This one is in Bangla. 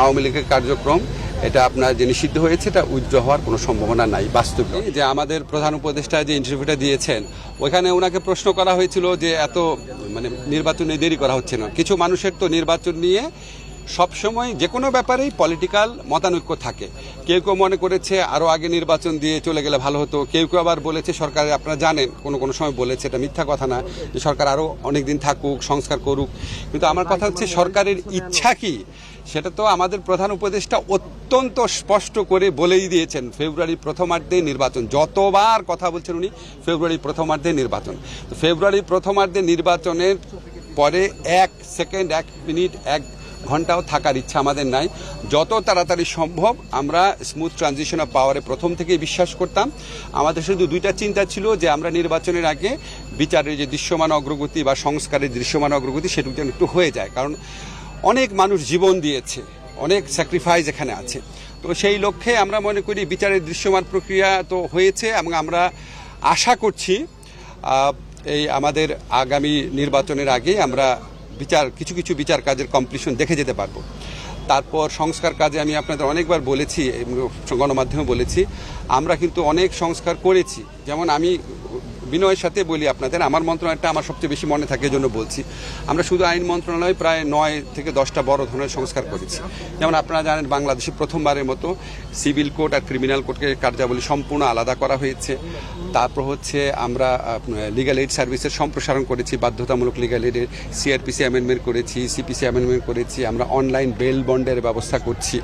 আওয়ামী লীগের কার্যক্রম, এটা আপনার যে নিষিদ্ধ হয়েছে, এটা উইথড্র হওয়ার কোনো সম্ভাবনা নাই বাস্তবে যে আমাদের প্রধান উপদেষ্টা যে ইন্টারভিউটা দিয়েছেন, ওইখানে ওনাকে প্রশ্ন করা হয়েছিল যে এত মানে নির্বাচনে দেরি করা হচ্ছে না। কিছু মানুষের তো নির্বাচন নিয়ে সবসময় যে কোনো ব্যাপারেই পলিটিক্যাল মতানৈক্য থাকে। কেউ কেউ মনে করেছে আরও আগে নির্বাচন দিয়ে চলে গেলে ভালো হতো, কেউ কেউ আবার বলেছে, সরকার আপনারা জানেন, কোনো কোনো সময় বলেছে, এটা মিথ্যা কথা না, যে সরকার আরও অনেক দিন থাকুক, সংস্কার করুক। কিন্তু আমার কথা হচ্ছে, সরকারের ইচ্ছা কি? সেটা তো আমাদের প্রধান উপদেষ্টা অত্যন্ত স্পষ্ট করে বলেই দিয়েছেন, ফেব্রুয়ারি প্রথমার্ধে নির্বাচন। যতবার কথা বলছেন উনি, ফেব্রুয়ারি প্রথমার্ধে নির্বাচন। তো ফেব্রুয়ারি প্রথমার্ধে নির্বাচনের পরে এক সেকেন্ড, এক মিনিট, এক ঘন্টাও থাকার ইচ্ছা আমাদের নাই। যত তাড়াতাড়ি সম্ভব আমরা স্মুথ ট্রানজিশন অফ পাওয়ারে প্রথম থেকেই বিশ্বাস করতাম। আমাদের শুধু দুইটা চিন্তা ছিল যে আমরা নির্বাচনের আগে বিচারের যে দৃশ্যমান অগ্রগতি বা সংস্কারের দৃশ্যমান অগ্রগতি সেটুকু যেন একটু হয়ে যায়। কারণ অনেক মানুষ জীবন দিয়েছে, অনেক স্যাক্রিফাইস এখানে আছে। তো সেই লক্ষ্যে আমরা মনে করি বিচারের দৃশ্যমান প্রক্রিয়া তো হয়েছে এবং আমরা আশা করছি এই আমাদের আগামী নির্বাচনের আগে আমরা বিচার, কিছু কিছু বিচার কাজের কমপ্লিশন দেখে যেতে পারব। তারপর সংস্কার কাজে আমি আপনাদের অনেকবার বলেছি গণমাধ্যমে বলেছি, আমরা কিন্তু অনেক সংস্কার করেছি। যেমন আমি বিনয়ের সাথে বলি আপনাদের, আমার মন্ত্রণালয়টা আমার সবচেয়ে বেশি মনে থাকে জন্য বলছি। আমরা শুধু আইন মন্ত্রণালয় প্রায় নয় থেকে দশটা বড় ধরনের সংস্কার করেছি। যেমন আপনারা জানেন, বাংলাদেশে প্রথমবারের মতো সিভিল কোড আর ক্রিমিনাল কোর্টকে কার্যাবলী সম্পূর্ণ আলাদা করা হয়েছে। তারপর হচ্ছে আমরা লিগাল এইড সার্ভিসের সম্প্রসারণ করেছি, বাধ্যতামূলক লিগাল এইডের সিআরপিসি অ্যামেন্ডমেন্ট করেছি সিপিসি অ্যামেন্ডমেন্ট করেছি, আমরা অনলাইন বেল বন্ডের ব্যবস্থা করছি।